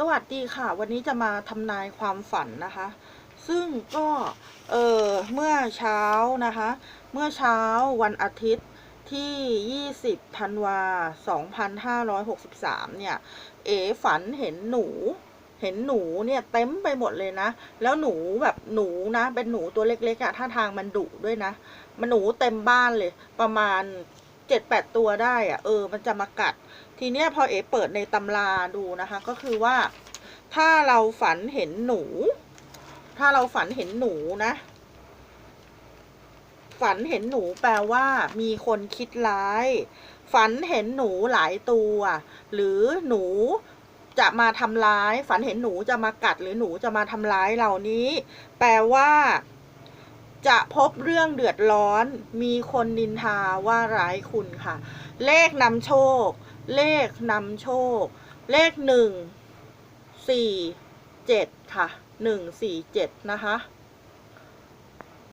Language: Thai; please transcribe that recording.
สวัสดีค่ะ วันนี้จะมาทำนายความฝันนะคะ ซึ่งก็เออเมื่อเช้านะคะ เมื่อเช้าวันอาทิตย์ที่ 20ธันวา2563 เนี่ย เอฝันเห็นหนู เห็นหนูเนี่ยเต็มไปหมดเลยนะ แล้วหนูแบบหนูนะ เป็นหนูตัวเล็กๆอะท่าทางมันดุด้วยนะ มันหนูเต็มบ้านเลย ประมาณ เจ็ดแปดตัวได้อะเออ มันจะมากัด ทีเนี้ยพอเอ๋เปิดในตำราดูนะคะ ก็คือว่า ถ้าเราฝันเห็นหนู ถ้าเราฝันเห็นหนูนะ ฝันเห็นหนูแปลว่า มีคนคิดร้าย ฝันเห็นหนูหลายตัว หรือหนูจะมาทำร้าย ฝันเห็นหนูจะมากัด หรือหนูจะมาทำร้ายเหล่านี้ แปลว่า จะพบเรื่องเดือดร้อน มีคนนินทาว่าร้ายคุณค่ะ เลขนำโชค เลขนำโชค เลขหนึ่งสี่เจ็ดค่ะหนึ่งสี่เจ็ดนะคะ